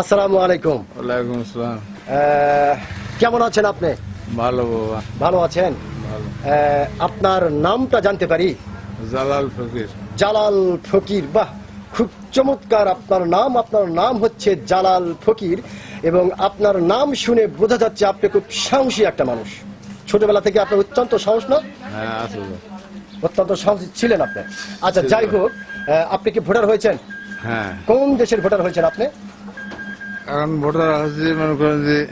আসসালামু আলাইকুম। ওয়ালাইকুম আসসালাম। কেমন আছেন আপনি? ভালো বাবা। ভালো আছেন? আপনার নামটা জানতে পারি? জালাল ফকির। জালাল ফকির বাহ খুব চমৎকার আপনার নাম। আপনার নাম হচ্ছে জালাল ফকির এবং আপনার নাম শুনে বোঝা যাচ্ছে আপনি খুব সাহসী একটা মানুষ। ছোটবেলা থেকে আপনার অত্যন্ত সাহস না? হ্যাঁ অত্যন্ত সাহসী ছিলেন আপনি। আচ্ছা যাই হোক আপনি কি ভোটার হয়েছেন? হ্যাঁ। কোন দেশের ভোটার হয়েছেন আপনি? এখন ভোটার হচ্ছে মনে করেন যে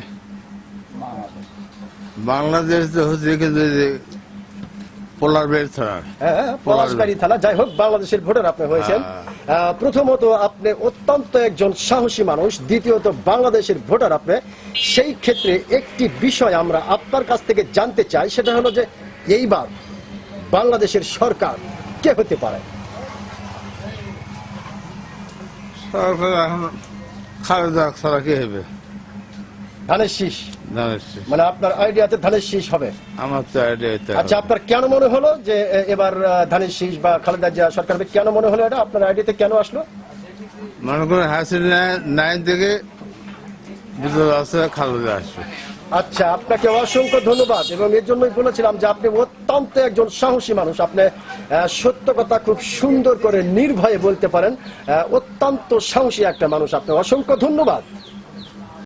বাংলাদেশ তো হচ্ছে কিন্তু হ্যাঁ পলাশবাড়ি থানা যাই হোক বাংলাদেশের ভোটার আপনি হয়েছেন। আহ, প্রথমত আপনি অত্যন্ত একজন সাহসী মানুষ। দ্বিতীয়ত বাংলাদেশের ভোটার আপনি। সেই ক্ষেত্রে একটি বিষয় আমরা আপনার কাছ থেকে জানতে চাই। সেটা হলো যে এইবার বাংলাদেশের সরকার কে হতে পারে? সরকার এখন খালেদা ছাড়া কি হবে? ধানের শীষ। মানে আপনার আইডিয়াতে ধানের শীষ হবে? আমার তো আইডিয়া আচ্ছা আপনার কেন মনে হলো যে এবার ধানের শীষ বা খালেদা জিয়া সরকার কেন মনে হলো এটা? আপনার আইডিয়াতে কেন আসলো? মনে করেন হাসিনা নাইন থেকে বুঝতে পারছে খালেদা আসবে। আচ্ছা আপনাকে অসংখ্য ধন্যবাদ এবং এর জন্যই বলেছিলাম যে আপনি অত্যন্ত একজন সাহসী মানুষ। আপনি সত্য কথা খুব সুন্দর করে নির্ভয়ে বলতে পারেন। অত্যন্ত সাহসী একটা মানুষ। আপনি অসংখ্য ধন্যবাদ।